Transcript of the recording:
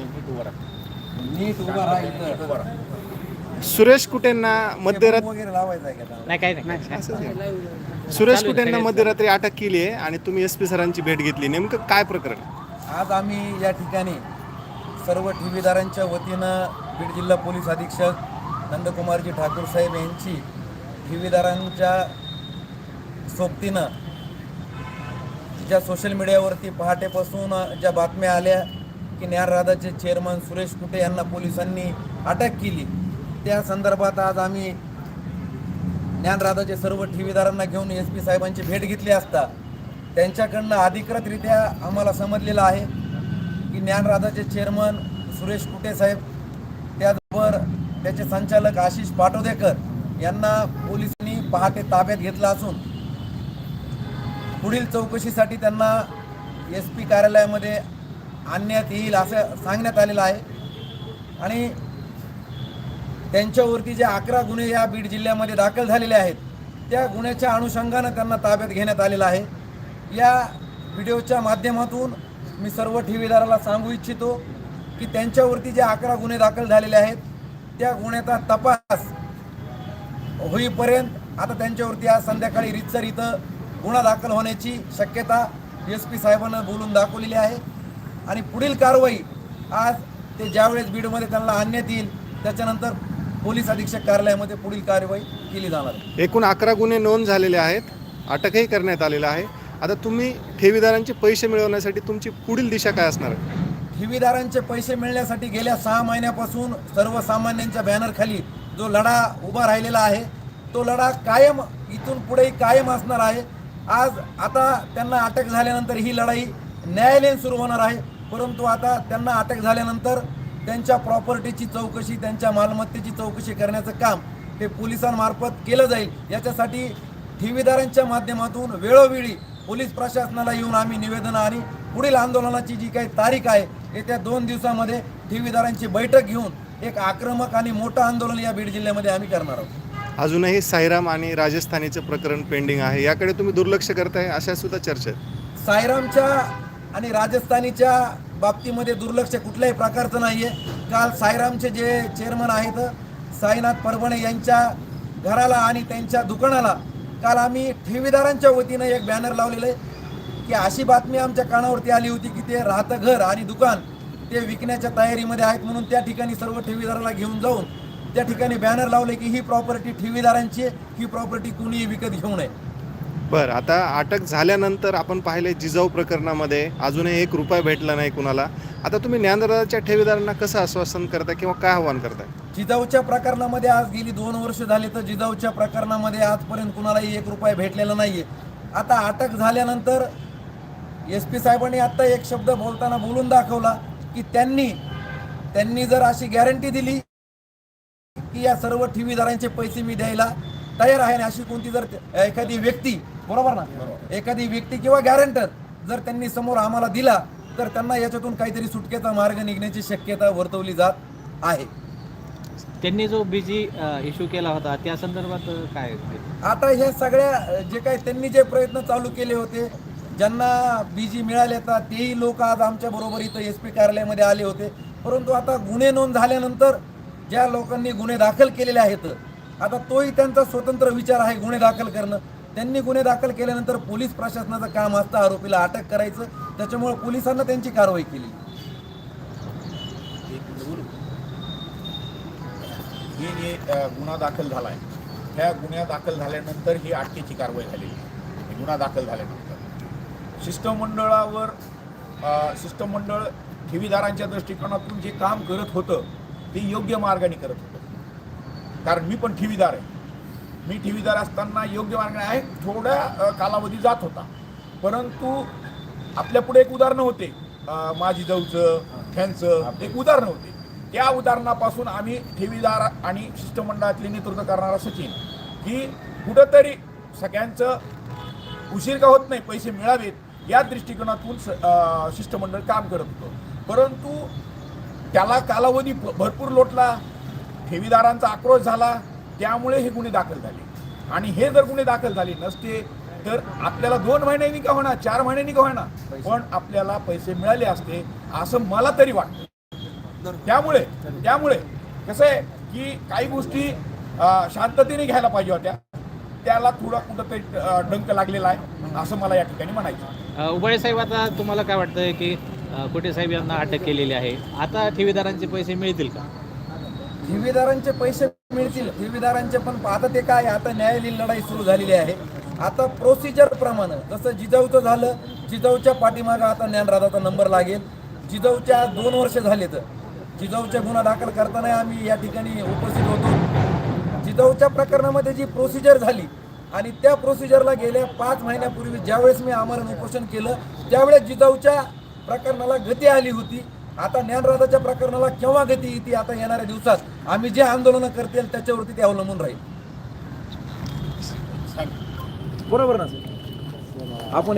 नीट उभा राहायचं सुरेश कुटेंना मध्यरात्री वगैरे लावायचं आहे का त्याला? नाही काही नाही सुरेश कुटेंना मध्यरात्री अटक केली आहे आणि तुम्ही एस पी सरांची भेट घेतली. नेमकं काय प्रकरण? आज आम्ही या ठिकाणी सर्व ठेवीदारांच्या वतीनं बीड जिल्हा पोलीस अधीक्षक नंदकुमारजी ठाकूर साहेब यांची ठेवीदारांच्या सोबतीनं ज्या सोशल मीडियावरती पहाटेपासून ज्या बातम्या आल्या की न्यायराधाचे चेअरमन सुरेश कुटे यांना पोलिसांनी अटक केली. त्या संदर्भात आज आम्ही ज्ञानराधाचे सर्व ठेवीदारांना घेऊन एस पी साहेबांची भेट घेतली असता त्यांच्याकडनं अधिकृतरित्या आम्हाला समजलेलं आहे की ज्ञानराधाचे चेअरमन सुरेश कुटे साहेब त्याचबरोबर त्याचे संचालक आशिष पाटोदेकर यांना पोलिसांनी पहाटे ताब्यात घेतलं असून पुढील चौकशीसाठी त्यांना एस पी कार्यालयामध्ये आणण्यात येईल असं सांगण्यात आलेलं आहे. आणि त्यांच्यावरती जे अकरा गुन्हे या बीड जिल्ह्यामध्ये दाखल झालेले आहेत त्या गुन्ह्याच्या अनुषंगानं त्यांना ताब्यात घेण्यात आलेलं आहे. या व्हिडिओच्या माध्यमातून मी सर्व ठेवीदाराला सांगू इच्छितो की त्यांच्यावरती जे अकरा गुन्हे दाखल झालेले आहेत त्या गुन्ह्याचा तपास होईपर्यंत आता त्यांच्यावरती आज संध्याकाळी रितसर इथं गुन्हा दाखल होण्याची शक्यता एस पी साहेबांना बोलून दाखवलेली आहे. आणि पुढील कारवाई आज ते ज्यावेळेस बीडमध्ये त्यांना आणण्यात येईल त्याच्यानंतर पोलीस अधीक्षक कार्यालयामध्ये पुढील कारवाई केली जाणार आहे. एकूण अकरा गुन्हे नोंद झालेले आहेत अटकही करण्यात आलेलं आहे. आता तुम्ही ठेवीदारांचे पैसे मिळवण्यासाठी तुमची पुढील दिशा काय असणार आहे? ठेवीदारांचे पैसे मिळण्यासाठी गेल्या सहा महिन्यापासून सर्वसामान्यांच्या बॅनरखाली जो लढा उभा राहिलेला आहे तो लढा कायम इथून पुढेही कायम असणार आहे. आज आता त्यांना अटक झाल्यानंतर ही लढाई न्यायालयीन सुरू होणार आहे. परंतु आता त्यांना अटक झाल्यानंतर त्यांच्या प्रॉपर्टीची चौकशी त्यांच्या मालमत्तेची चौकशी करण्याचं काम हे पोलिसांमार्फत केलं जाईल. याच्यासाठी ठेवीदारांच्या माध्यमातून वेळोवेळी पोलीस प्रशासनाला येऊन आम्ही निवेदनं आणि पुढील आंदोलनाची जी काही तारीख आहे येत्या दोन दिवसामध्ये ठेवीदारांची बैठक घेऊन एक आक्रमक आणि मोठं आंदोलन या बीड जिल्ह्यामध्ये आम्ही करणार आहोत. अजूनही साईराम आणि राजस्थानीचं प्रकरण पेंडिंग आहे. याकडे तुम्ही दुर्लक्ष करताय अशा सुद्धा चर्चा आहेत सायरामच्या आणि राजस्थानीच्या बाबतीमध्ये दुर्लक्ष कुठल्याही प्रकारचं नाही आहे काल साईरामचे जे चेअरमन आहेत साईनाथ परभणे यांच्या घराला आणि त्यांच्या दुकानाला काल आम्ही ठेवीदारांच्या वतीनं एक बॅनर लावलेलं आहे की अशी बातमी आमच्या कानावरती आली होती की ते राहतं घर आणि दुकान ते विकण्याच्या तयारीमध्ये आहेत म्हणून त्या ठिकाणी सर्व ठेवीदाराला घेऊन जाऊन त्या ठिकाणी बॅनर लावले की ही प्रॉपर्टी ठेवीदारांची आहे ही प्रॉपर्टी कुणीही विकत घेऊ नये. बरं आता अटक झाल्यानंतर आपण पाहिले जिजाऊ प्रकरणामध्ये अजूनही एक रुपया भेटला नाही कुणाला. आता तुम्ही ज्ञानदाराच्या ठेवीदारांना कसं आश्वासन करताय किंवा काय आव्हान करताय? जिजाऊच्या प्रकरणामध्ये आज गेली दोन वर्ष झाली तर जिजाऊच्या प्रकरणामध्ये आजपर्यंत कुणालाही एक रुपया भेटलेला नाहीये. आता अटक झाल्यानंतर एस पी साहेबांनी आत्ता एक शब्द बोलताना बोलून दाखवला की त्यांनी त्यांनी जर अशी गॅरंटी दिली की या सर्व ठेवीदारांचे पैसे मी द्यायला तयार आहे आणि अशी कोणती जर एखादी व्यक्ती बरोबर ना? एखादी व्यक्ती किंवा गॅरंटर जर त्यांनी समोर आम्हाला दिला तर त्यांना याच्यातून काहीतरी सुटकेचा मार्ग निघण्याची शक्यता वर्तवली जात आहे. त्यांनी जो बीजी इश्यू केला होता त्या संदर्भात काय आता हे सगळ्या जे काही त्यांनी जे प्रयत्न चालू केले होते ज्यांना बीजी मिळाले तर तेही लोक आज आमच्या बरोबर इथं एस पी कार्यालयामध्ये आले होते. परंतु आता गुन्हे नोंद झाल्यानंतर ज्या लोकांनी गुन्हे दाखल केलेले आहेत आता तोही त्यांचा स्वतंत्र विचार आहे गुन्हे दाखल करणं. त्यांनी गुन्हे दाखल केल्यानंतर पोलीस प्रशासनाचं काम असतं आरोपीला अटक करायचं. त्याच्यामुळे पोलिसांना त्यांची कारवाई केली. जे गुन्हा दाखल झाला आहे ह्या गुन्हा दाखल झाल्यानंतर ही अटकेची कारवाई झालेली आहे. गुन्हा दाखल झाल्यानंतर. शिष्टमंडळावर शिष्टमंडळ ठेवीदारांच्या दृष्टिकोनातून जे काम करत होतं ते योग्य मार्गाने करत होतं. कारण मी पण ठेवीदार आहे. मी ठेवीदार असताना योग्य मार्गाने आहे थोड्या कालावधी जात होता. परंतु आपल्या पुढे एक उदाहरणं होते. माझी जाऊचं ह्यांचं एक उदाहरणं होते. त्या उदाहरणापासून आम्ही ठेवीदार आणि शिष्टमंडळातले नेतृत्व करणारा सचिन की कुठंतरी सगळ्यांचं उशीर का होत नाही पैसे मिळावेत या दृष्टिकोनातून शिष्टमंडळ काम करत होतं. परंतु त्याला कालावधी भरपूर लोटला. ठेवीदारांचा आक्रोश झाला त्यामुळे हे गुन्हे दाखल झाले. आणि हे जर गुन्हे दाखल झाले नसते तर आपल्याला दोन महिन्यांनी का होणार चार महिन्यांनी का होणार. पण आपल्याला पैसे मिळाले असते असं मला तरी वाटतं. त्यामुळे त्यामुळे कसं आहे की काही गोष्टी शांततेने घ्यायला पाहिजे होत्या. त्याला थोडा कुठंतरी डंक लागलेला आहे असं मला या ठिकाणी म्हणायचं उबाळे साहेब आता तुम्हाला काय वाटतंय की अ, कुटे साहेब यांना अटक केलेली आहे. आता ठेवीदारांचे पैसे मिळतील का? ठेवीदारांचे पैसे मिळतील. ठेवीदारांचे पण आता ते काय आता न्यायालयीन लढाई सुरू झालेली आहे. आता प्रोसिजर प्रमाणे जसं जिजाऊचं झालं जिजाऊच्या पाठीमागं आता ज्ञानराजाचा नंबर लागेल. जिजाऊच्या आज दोन वर्ष झालेत. जिजाऊचे गुन्हा दाखल करताना आम्ही या ठिकाणी उपस्थित होतो. जिजाऊच्या प्रकरणामध्ये जी प्रोसिजर झाली आणि त्या प्रोसिजरला गेल्या पाच महिन्यापूर्वी ज्यावेळेस मी आमरण उपोषण केलं त्यावेळेस जिजाऊच्या प्रकरणाला गती आली होती. आता ज्ञानराजाच्या प्रकरणाला केव्हा गती येते आता येणाऱ्या दिवसात? आम्ही जे आंदोलनं करतील त्याच्यावरती ते अवलंबून राहील. बरोबर ना आपण